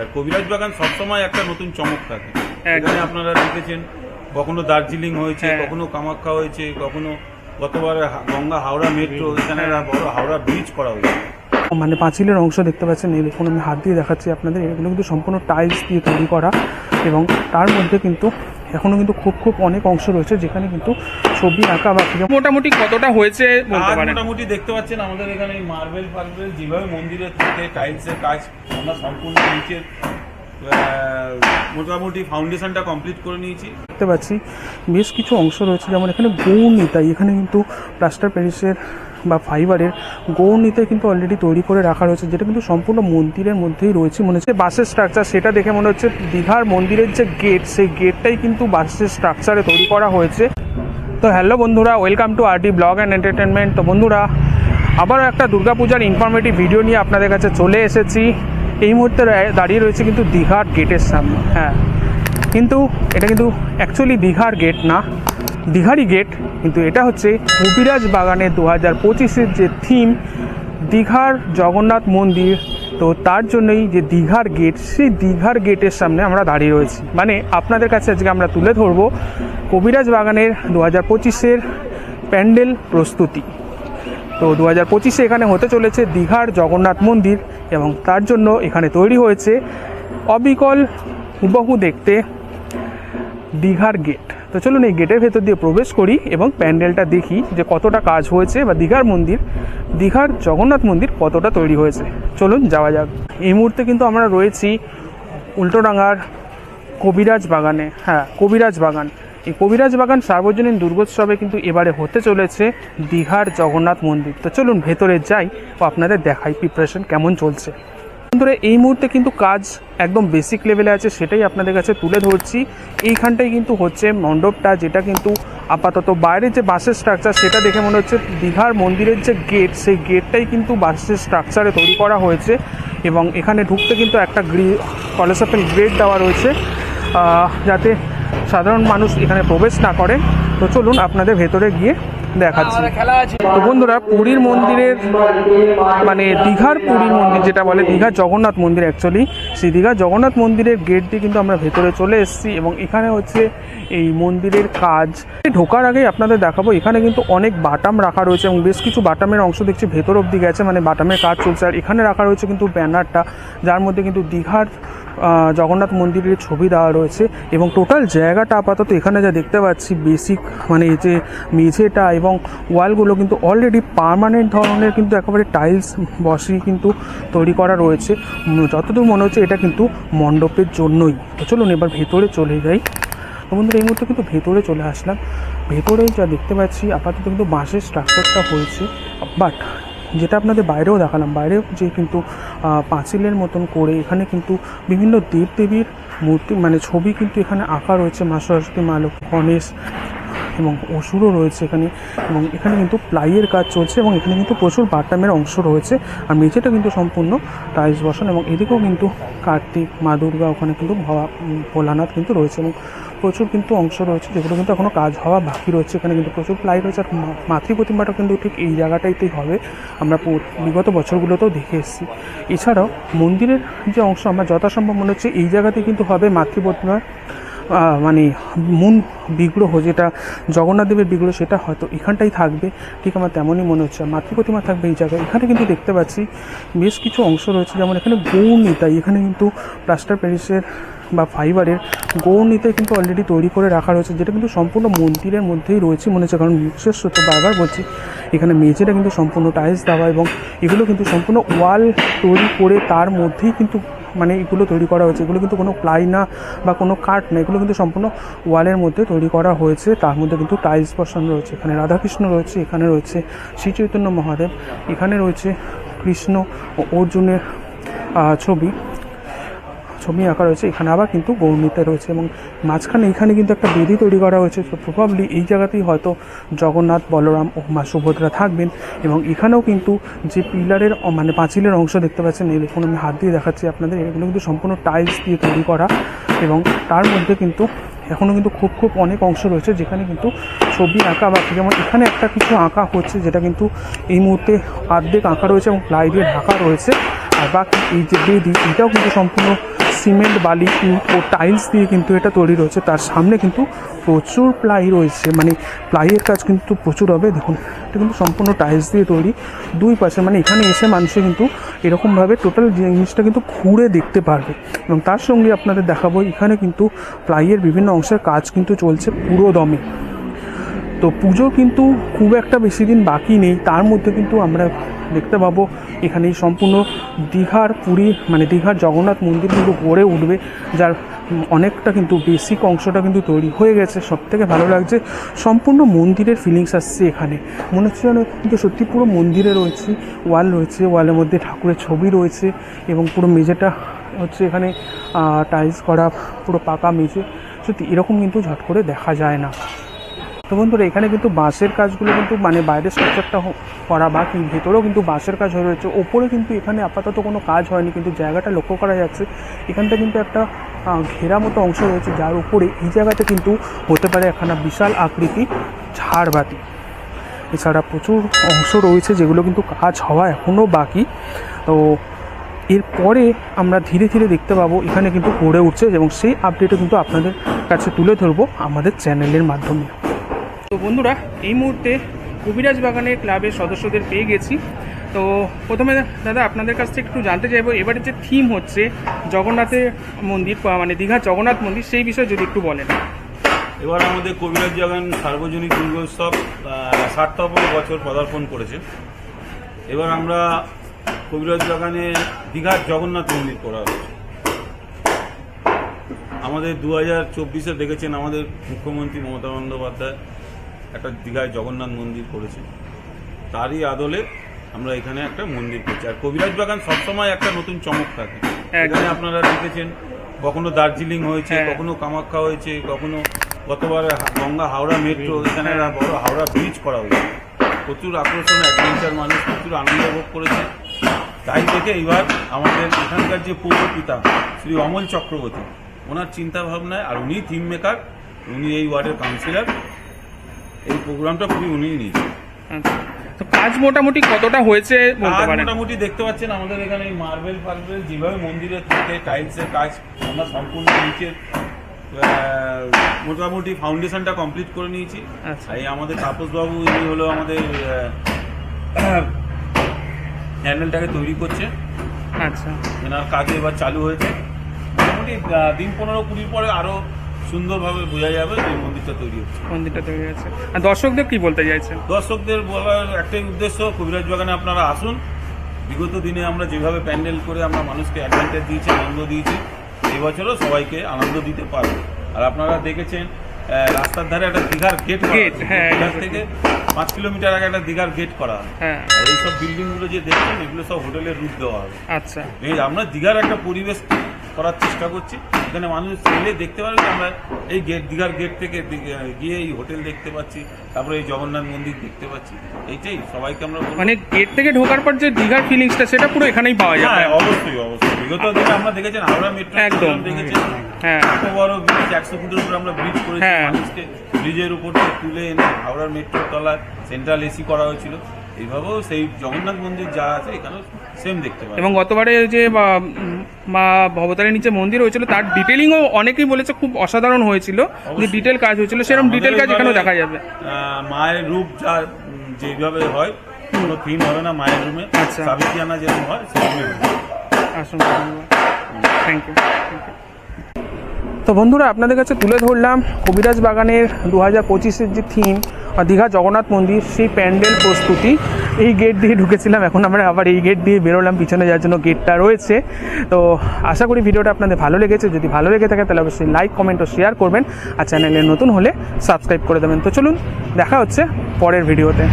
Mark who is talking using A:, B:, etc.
A: আর কবিরাজ বাগান সবসময় একটা নতুন চমক থাকে। এখানে আপনারা দেখেছেন কখনো দার্জিলিং হয়েছে
B: হ্যাঁ।
A: কখনো কামাখ্যা হয়েছে কখনো গতবার গঙ্গা হাওড়া মেট্রো এখানে বড় হাওড়া ব্রিজ করা হয়েছে।
C: মানে পাঁচিলের অংশ দেখতে পাচ্ছেন এই দেখুন আমি হাত দিয়ে দেখাচ্ছি আপনাদের এগুলো কিন্তু সম্পূর্ণ টাইলস দিয়ে তৈরি করা এবং তার মধ্যে কিন্তু এখনও কিন্তু খুব খুব অনেক অংশ রয়েছে যেখানে কিন্তু ছবি আঁকা বা
B: মোটামুটি কতটা হয়েছে বলতে পারেন?
A: মোটামুটি দেখতে পাচ্ছেন আমাদের এখানে মার্বেল ফার্বেল যেভাবে মন্দিরে থাকে টাইলসের কাজ আমরা সম্পূর্ণ নিচের আহ, মোটামুটি ফাউন্ডেশনটা কমপ্লিট করে নিয়েছি।
C: দেখতে পাচ্ছি বেশ কিছু অংশ রয়েছে যেমন এখানে গৌরনীতাই এখানে কিন্তু প্লাস্টার প্যারিসের বা ফাইবারের গৌরনীতাই কিন্তু অলরেডি তৈরি করে রাখা রয়েছে যেটা কিন্তু সম্পূর্ণ মন্দিরের মধ্যেই রয়েছে মনে হচ্ছে। বাসের স্ট্রাকচার সেটা দেখে মনে হচ্ছে দীঘার মন্দিরের যে গেট সেই গেটটাই কিন্তু বাসের স্ট্রাকচারে তৈরি করা হয়েছে। তো হ্যালো বন্ধুরা welcome to RT blog and entertainment তো বন্ধুরা, আবারও একটা দুর্গাপূজার ইনফরমেটিভ ভিডিও নিয়ে আপনাদের কাছে চলে এসেছি। এই মুহূর্তে দাঁড়িয়ে রয়েছে কিন্তু দীঘার গেটের সামনে হ্যাঁ। কিন্তু এটা কিন্তু অ্যাকচুয়ালি দীঘার গেট না, দীঘারই গেট কিন্তু এটা হচ্ছে কবিরাজ বাগানের দু হাজার পঁচিশের যে থিম দীঘার জগন্নাথ মন্দির। তো তার জন্যই যে দীঘার গেট সেই দীঘার গেটের সামনে আমরা দাঁড়িয়ে রয়েছি। মানে আপনাদের কাছে আজকে আমরা তুলে ধরবো কবিরাজ বাগানের দু হাজার পঁচিশের প্যান্ডেল প্রস্তুতি। তো দু হাজার পঁচিশে এখানে হতে চলেছে দীঘার জগন্নাথ মন্দির এবং তার জন্য এখানে তৈরি হয়েছে অবিকল হুবহু দেখতে দীঘার গেট তো চলুন এই গেটের ভেতর দিয়ে প্রবেশ করি এবং প্যান্ডেলটা দেখি যে কতটা কাজ হয়েছে বা দীঘার মন্দির, দীঘার জগন্নাথ মন্দির কতটা তৈরি হয়েছে। চলুন যাওয়া যাক। এই মুহূর্তে কিন্তু আমরা রয়েছি উল্টোডাঙ্গার কবিরাজ বাগানে। হ্যাঁ কবিরাজ বাগান। এই কবিরাজ বাগান সার্বজনীন দুর্গোৎসবে কিন্তু এবারে হতে চলেছে দীঘার জগন্নাথ মন্দির। তো চলুন ভেতরে যাই ও আপনাদের দেখাই প্রিপারেশন কেমন চলছে। বন্ধুরা, এই মুহূর্তে কিন্তু কাজ একদম বেসিক লেভেলে আছে, সেটাই আপনাদের কাছে তুলে ধরছি। এইখানটাই কিন্তু হচ্ছে মণ্ডপটা, যেটা কিন্তু আপাতত বাইরের যে বাসের স্ট্রাকচার সেটা দেখে মনে হচ্ছে দীঘার মন্দিরের যে গেট সেই গেটটাই কিন্তু বাসের স্ট্রাকচারে তৈরি করা হয়েছে এবং এখানে ঢুকতে কিন্তু একটা গ্রি কলেসাপেল গ্রেড দেওয়া রয়েছে। যাতে সাধারণ মানুষ এখানে প্রবেশ না করে। তো চলুন আপনাদের ভেতরে গিয়ে দেখাচ্ছি। তো বন্ধুরা পুরীর মন্দিরের মানে দীঘার পুরীর মন্দির যেটা বলে দীঘার জগন্নাথ মন্দির অ্যাকচুয়ালি সেই দীঘার জগন্নাথ মন্দিরের গেট দিয়ে কিন্তু আমরা ভেতরে চলে এসেছি এবং এখানে হচ্ছে এই মন্দিরের কাজ। ঢোকার আগেই আপনাদের দেখাবো এখানে কিন্তু অনেক বাটাম রাখা রয়েছে এবং বেশ কিছু বাটামের অংশ দেখছি ভেতর অবধি গেছে মানে বাটামের কাজ চলছে। আর এখানে রাখা রয়েছে কিন্তু ব্যানারটা যার মধ্যে কিন্তু দীঘার জগন্নাথ মন্দিরের ছবি দেওয়া রয়েছে এবং টোটাল জায়গাটা আপাতত এখানে যা দেখতে পাচ্ছি বেসিক মানে এই যে মেঝেটা এবং ওয়ালগুলো কিন্তু অলরেডি পার্মানেন্ট ধরনের কিন্তু একেবারে টাইলস বসিয়ে কিন্তু তৈরি করা রয়েছে। যতদূর মনে হচ্ছে এটা কিন্তু মণ্ডপের জন্যই। তো চলুন এবার ভেতরে চলে যাই। তো বন্ধুরা, এই মুহূর্তে কিন্তু ভেতরে চলে আসলাম। ভেতরে যা দেখতে পাচ্ছি, আপাতত কিন্তু বাঁশের স্ট্রাকচারটা হয়েছে। বাট যেটা আপনাদের বাইরেও দেখালাম। বাইরেও যে কিন্তু পাঁচিলের মতন করে এখানে কিন্তু বিভিন্ন দেবদেবীর মূর্তি মানে ছবি কিন্তু এখানে আঁকা রয়েছে। মা সরস্বতী মা লক্ষ্মী, গণেশ এবং অসুরও রয়েছে এখানে। এবং এখানে কিন্তু প্লাইয়ের কাজ চলছে এবং এখানে কিন্তু প্রচুর বাটামের অংশ রয়েছে। আর মেঝেটা কিন্তু সম্পূর্ণ টাইলস বসানো এবং এদিকেও কিন্তু কার্তিক মা দুর্গা ওখানে কিন্তু ভবা ভোলানাথ কিন্তু রয়েছে এবং প্রচুর কিন্তু অংশ রয়েছে যেগুলো কিন্তু এখনও কাজ হওয়া বাকি রয়েছে। এখানে কিন্তু প্রচুর প্লাই রয়েছে আর মাতৃ প্রতিমাটা কিন্তু ঠিক এই জায়গাটাইতেই হবে। আমরা বিগত বছরগুলোতেও দেখে এসেছি। এছাড়াও মন্দিরের যে অংশ আমার যথাসম্ভব মনে হচ্ছে এই জায়গাতেই কিন্তু হবে মাতৃ প্রতিমার আহ, মানে মূল বিগ্রহ যেটা জগন্নাথ দেবের বিগ্রহ সেটা হয়তো এখানটাই থাকবে। ঠিক আমার তেমনই মনে হচ্ছে। মাতৃ প্রতিমা থাকবে এই জায়গায়। এখানে কিন্তু দেখতে পাচ্ছি বেশ কিছু অংশ রয়েছে। যেমন এখানে গৌরনীতাই এখানে কিন্তু প্লাস্টার প্যারিসের বা ফাইবারের গৌরনীতাই কিন্তু অলরেডি তৈরি করে রাখা রয়েছে, যেটা কিন্তু সম্পূর্ণ মন্দিরের মধ্যেই রয়েছে মনে হচ্ছে। কারণ বিশেষ তো বারবার বলছি, এখানে মেঝেটা কিন্তু সম্পূর্ণ টাইলস দেওয়া এবং এগুলো কিন্তু সম্পূর্ণ ওয়াল তৈরি করে তার মধ্যেই কিন্তু মানে এগুলো তৈরি করা হয়েছে। এগুলো কিন্তু কোনো প্লাই না বা কোনো কাঠ না, এগুলো কিন্তু সম্পূর্ণ ওয়ালের মধ্যে তৈরি করা হয়েছে। তার মধ্যে কিন্তু টাইলস বসানো রয়েছে, এখানে রাধাকৃষ্ণ রয়েছে, এখানে রয়েছে শ্রী চৈতন্য মহাদেব, এখানে রয়েছে কৃষ্ণ ও অর্জুনের ছবি। ছবি আঁকা রয়েছে, এখানে আবার কিন্তু গৌরনীতে রয়েছে এবং মাঝখানে এখানে কিন্তু একটা বেদি তৈরি করা হয়েছে। তো প্রভাবলি এই জায়গাতেই হয়তো জগন্নাথ, বলরাম ও মা সুভদ্রা থাকবেন এবং এখানেও কিন্তু যে পিলারের মানে পাঁচিলের অংশ দেখতে পাচ্ছেন দেখুন আমি হাত দিয়ে দেখাচ্ছি আপনাদের, এগুলো কিন্তু সম্পূর্ণ টাইলস দিয়ে তৈরি করা এবং তার মধ্যে কিন্তু এখনও কিন্তু খুব খুব অনেক অংশ রয়েছে যেখানে কিন্তু ছবি আঁকা বা যেমন এখানে একটা কিছু আঁকা হচ্ছে যেটা কিন্তু এই মুহূর্তে অর্ধেক আঁকা রয়েছে এবং প্লাই দিয়ে ঢাকা রয়েছে। আর বাকি এই যে বেদি, এটাও কিন্তু সম্পূর্ণ সিমেন্ট, বালি ইট ও টাইলস দিয়ে কিন্তু এটা তৈরি রয়েছে। তার সামনে কিন্তু প্রচুর প্লাই রয়েছে। মানে প্লাইয়ের কাজ কিন্তু প্রচুর হবে। দেখুন, এটা কিন্তু সম্পূর্ণ টাইলস দিয়ে তৈরি। দুই পাশে মানে এখানে এসে মানুষে কিন্তু এরকমভাবে টোটাল জিনিসটা কিন্তু ঘুরে দেখতে পারবে। এবং তার সঙ্গে আপনাদের দেখাবো, এখানে কিন্তু প্লাইয়ের বিভিন্ন অংশের কাজ কিন্তু চলছে পুরো দমে। তো পুজো কিন্তু খুব একটা বেশি দিন বাকি নেই। তার মধ্যে কিন্তু আমরা দেখতে পাবো। এখানে সম্পূর্ণ দীঘার পুরী মানে দীঘার জগন্নাথ মন্দির কিন্তু গড়ে উঠবে, যার অনেকটা কিন্তু বেসিক অংশটা কিন্তু তৈরি হয়ে গেছে। সব থেকে ভালো লাগছে, সম্পূর্ণ মন্দিরের ফিলিংস আসছে এখানে। মনে হচ্ছে যেন কিন্তু সত্যি পুরো মন্দিরে রয়েছে, ওয়াল রয়েছে, ওয়ালের মধ্যে ঠাকুরের ছবি রয়েছে এবং পুরো মেঝেটা হচ্ছে এখানে টাইলস করা, পুরো পাকা মেঝে। সত্যি এরকম কিন্তু ঝট করে দেখা যায় না। তো বন্ধুরা, এখানে কিন্তু বাঁশের কাজগুলো কিন্তু মানে বাইরের স্ট্রাকচারটা করা বা ভেতরেও কিন্তু বাঁশের কাজ হয়ে রয়েছে। ওপরে কিন্তু এখানে আপাতত কোনো কাজ হয়নি, কিন্তু জায়গাটা লক্ষ্য করা যাচ্ছে। এখানটা কিন্তু একটা ঘেরা মতো অংশ রয়েছে, যার উপরে এই জায়গাতে কিন্তু হতে পারে একখানা বিশাল আকৃতি ঝাড়বাতি এছাড়া প্রচুর অংশ রয়েছে যেগুলো কিন্তু কাজ হওয়া এখনও বাকি। তো এরপরে আমরা ধীরে ধীরে দেখতে পাবো, এখানে কিন্তু গড়ে উঠছে এবং সেই আপডেটও কিন্তু আপনাদের কাছে তুলে ধরবো আমাদের চ্যানেলের মাধ্যমে। তো বন্ধুরা, এই মুহূর্তে কবিরাজ বাগানের ক্লাবের সদস্যদের পেয়ে গেছি। তো প্রথমে দাদা, আপনাদের কাছ থেকে একটু জানতে চাইব, এবারে যে থিম হচ্ছে জগন্নাথের মন্দির মানে দীঘার জগন্নাথ মন্দির, সেই বিষয়ে যদি একটু বলেন।
A: এবার আমাদের কবিরাজ জগান সার্বজনীন দুর্গোৎসব ষাটতম বছর পদার্পণ করেছে। এবার আমরা কবিরাজ বাগানে দীঘার জগন্নাথ মন্দির করা হচ্ছে। আমাদের দু হাজার চব্বিশে দেখেছেন আমাদের মুখ্যমন্ত্রী মমতা বন্দ্যোপাধ্যায়। একটা দীঘায় জগন্নাথ মন্দির করেছে। তারই আদলে আমরা এখানে একটা মন্দির করছি। আর কবিরাজ বাগান সবসময় একটা নতুন চমক থাকে। এখানে আপনারা দেখেছেন কখনো দার্জিলিং হয়েছে
C: হ্যাঁ।
A: কখনো কামাখ্যা হয়েছে কখনো গতবার গঙ্গা হাওড়া মেট্রো এখানে বড় হাওড়া ব্রিজ করা হয়েছে। প্রচুর আকর্ষণ অ্যাডভেঞ্চার মানুষ প্রচুর আনন্দ ভোগ করেছে। তাই থেকে এবার আমাদের এখানকার যে পৌর পিতা শ্রী অমল চক্রবর্তী ওনার চিন্তা ভাবনায় আর উনি থিম মেকার উনি এই ওয়ার্ডের কাউন্সিলর এই প্রোগ্রামটা খুবই উনিই নিয়েছেন
B: আচ্ছা। তো কাজ মোটামুটি কতটা হয়েছে বলতে পারেন?
A: মোটামুটি দেখতে পাচ্ছেন আমাদের এখানে এই মার্বেল ফার্বেল যেভাবে মন্দিরের থেকে টাইলসের কাজ আমরা সম্পূর্ণ নিচের মোটামুটি ফাউন্ডেশনটা কমপ্লিট করে নিয়েছি।
B: আচ্ছা।
A: এই আমাদের তাপসবাবু ইনি হলো আমাদের প্যান্ডেলটাকে তৈরি করছে।
B: আচ্ছা।
A: এনার কাজে এবার চালু হয়েছে। মোটামুটি দিন পনেরো কুড়ির পরে আরও সুন্দরভাবে বোঝা যাবে যে মন্দিরটা তৈরি হচ্ছে।
B: মন্দিরটা তৈরি আছে আর দর্শকদের কি বলতে চাইছেন?
A: দর্শকদের বলার একটাই উদ্দেশ্য কবিরাজ বাগানে আপনারা আসুন। বিগত দিনে আমরা যেভাবে প্যান্ডেল করে আমরা মানুষকে অ্যাডভান্টেজ দিয়েছি আনন্দ দিয়েছি এই বছরও সবাইকে আনন্দ দিতে পারব। আর আপনারা দেখেছেন রাস্তার ধারে একটা দীঘার গেট
B: Gate, হ্যাঁ,
A: দীঘার থেকে পাঁচ কিলোমিটার আগে একটা দীঘার গেট করা হবে
B: হ্যাঁ।
A: এইসব বিল্ডিংগুলো যে দেখছেন এগুলো সব হোটেলের রূপ দেওয়া হবে।
B: আচ্ছা।
A: এই আমরা দীঘার একটা পরিবেশ করার চেষ্টা করছি। এখানে মানুষ এলে দেখতে পারবে আমরা এই গেট দীঘার গেট থেকে গিয়ে এই হোটেল দেখতে পাচ্ছি তারপরে এই জগন্নাথ মন্দির দেখতে পাচ্ছি। এইটাই সবাইকে আমরা
B: মানে গেট থেকে ঢোকার পর যে দীঘার ফিলিংসটা সেটা পুরো এখানেই পাওয়া যায়
A: হ্যাঁ অবশ্যই অবশ্যই। বিগত দিনে আমরা দেখেছেন হাওড়া মেট্রো
B: একদম।
A: দেখেছেন
B: হ্যাঁ।
A: এত বড় ব্রিজ একশো ফুটের উপরে আমরা ব্রিজ করেছি।
B: হ্যাঁ।
A: মানুষকে ব্রিজের উপর থেকে তুলে এনে হাওড়ার মেট্রোর তলায় সেন্ট্রাল এসি করা হয়েছিল। এইভাবেও সেই জগন্নাথ মন্দির যা আছে এখানেও সেম দেখতে পাবেন।
B: এবং গতবারে যে মা ভবতারের নিচে মন্দির হয়েছিল তার ডিটেলিংও অনেকেই বলেছে খুব অসাধারণ হয়েছিল। যে ডিটেল কাজ হয়েছিল সেরকম ডিটেল কাজ এখানেও দেখা যাবে।
A: মায়ের রূপ যা যেভাবে হয় কোনো থিম হবে না মায়ের রুমে
B: আচ্ছা।
A: সাবিত্রিয়ানা যেরকম হয় সেরকমই হবে।
B: আসুন থ্যাংক ইউ
C: তো বন্ধুরা, আপনাদের কাছে তুলে ধরলাম কবিরাজ বাগানের দু হাজার পঁচিশের যে থিম দীঘা জগন্নাথ মন্দির, সেই প্যান্ডেল প্রস্তুতি। এই গেট দিয়ে ঢুকেছিলাম, এখন আমরা আবার এই গেট দিয়ে বেরোলাম, পিছনে যার জন্য গেটটা রয়েছে। তো আশা করি ভিডিওটা আপনাদের ভালো লেগেছে। যদি ভালো লেগে থাকে, তাহলে অবশ্যই লাইক কমেন্ট ও শেয়ার করবেন। আর চ্যানেলে নতুন হলে সাবস্ক্রাইব করে দেবেন। তো চলুন, দেখা হচ্ছে পরের ভিডিওতে